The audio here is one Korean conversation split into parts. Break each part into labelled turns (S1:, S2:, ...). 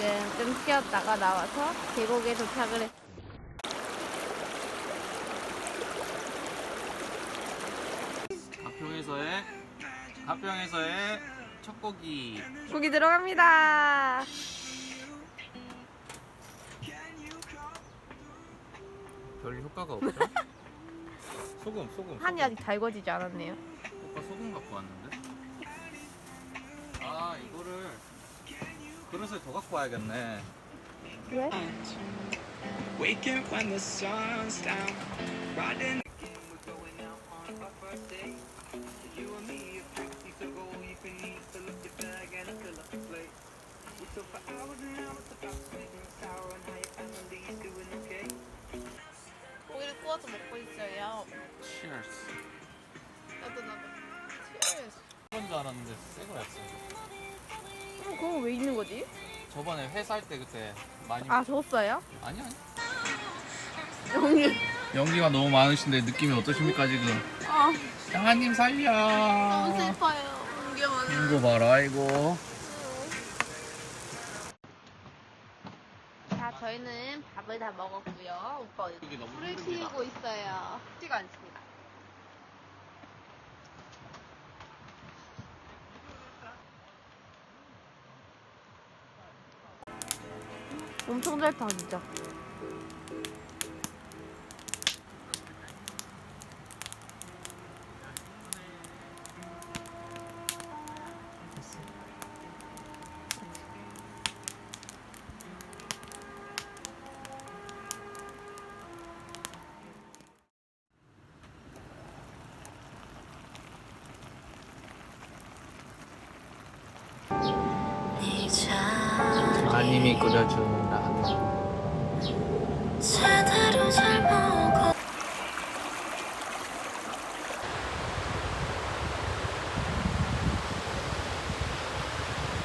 S1: 지금 좀 쉬었다가 나와서 계곡에 도착을 했.
S2: 가평에서의 가평에서의 첫 고기
S1: 고기 들어갑니다.
S2: 별 효과가 없죠? 소금 소금
S1: 한이 아직 달궈지지 않았네요.
S2: 오빠 소금 갖고 왔는데 아 이거를 그릇을 더 갖고 와야겠네
S1: 왜?
S3: Waking when the sun's down, riding. We're going out on our first date. You and me, if you to go, you can eat, fill up your bag and fill up your plate. We talk for hours and hours about sweet and sour and how your family's doing okay.
S1: 고기를 구워서 먹고 있어요.
S2: Cheers
S1: 나도 나도. Cheers.
S2: 그건 줄 알았는데 새 거였어
S1: 그럼 그건 왜 있는 거지?
S2: 저번에 회살때 그때 많이
S1: 아 줬어요?
S2: 아니 아니
S1: 형님.
S2: 연기가 너무 많으신데 느낌이 어떠십니까 지금
S1: 아
S2: 살려
S1: 너무 슬퍼요. 연기 많아.
S2: 이거 봐라 이거
S1: 자 저희는 밥을 다 먹었고요. 오빠
S2: 이게 너무
S1: 불을
S2: 힘듭니다.
S1: 켜고 있어요. 쉽지가 않습니다. 엄청 잘 타, 진짜.
S2: 끓여준 라면
S4: 제대로 잘 먹어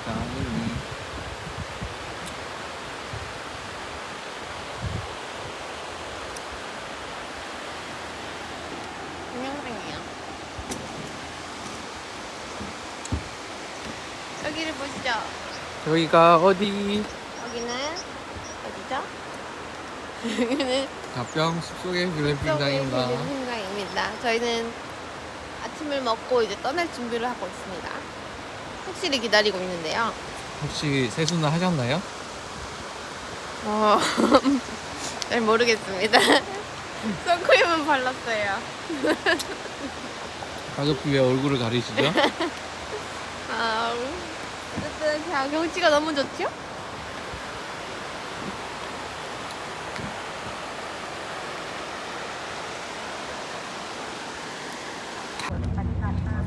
S2: 아님이
S1: 동영상이에요. 여기를 보시죠.
S2: 여기가 어디?
S1: 여기는 어디죠? 여기는
S2: 가평 숲속의 글램핑장입니다
S1: 캠핑장입니다. 저희는 아침을 먹고 이제 떠날 준비를 하고 있습니다. 택시를 기다리고 있는데요.
S2: 혹시 세수는 하셨나요?
S1: 어, 잘 모르겠습니다. 선크림은 발랐어요.
S2: 가족비 왜 얼굴을 가리시죠?
S1: 아, 경치가 너무 좋죠?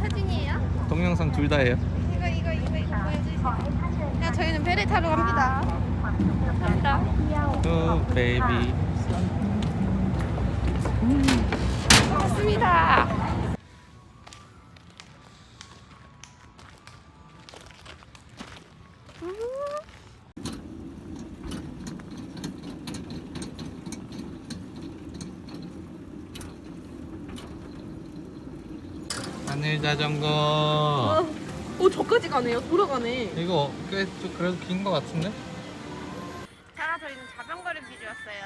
S1: 사진이에요?
S2: 동영상 둘다 해요
S1: 이거 이거 이거 이거 보여주세요. 자, 저희는 배를 타러 갑니다. 감사합니다.
S2: 오 베이비
S1: 반
S2: 하늘 자전거
S1: 어, 오 저까지 가네요. 돌아가네.
S2: 이거 꽤좀 그래도 긴 거 같은데?
S1: 자, 저희는 자전거를 빌렸어요.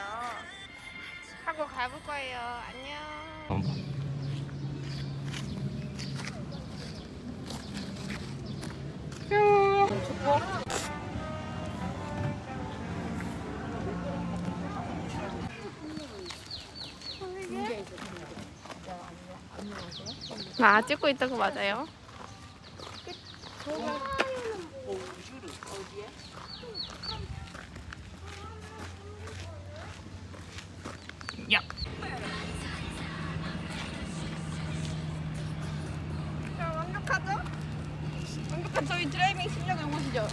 S1: 타고 가볼 거예요. 안녕. 아, 찍고 있다고 맞아요. 완벽하죠? 완벽한 저희 드라이빙 실력을 보시죠.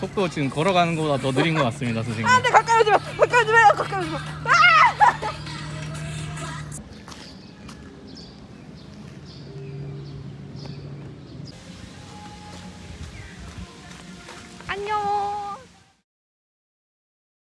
S2: 속도 지금 걸어가는 것보다 더 느린 것 같습니다 선생님
S1: 안 돼, 가까이 오지 마! 가까이 오지 마요! 가까이 오지 마! 아!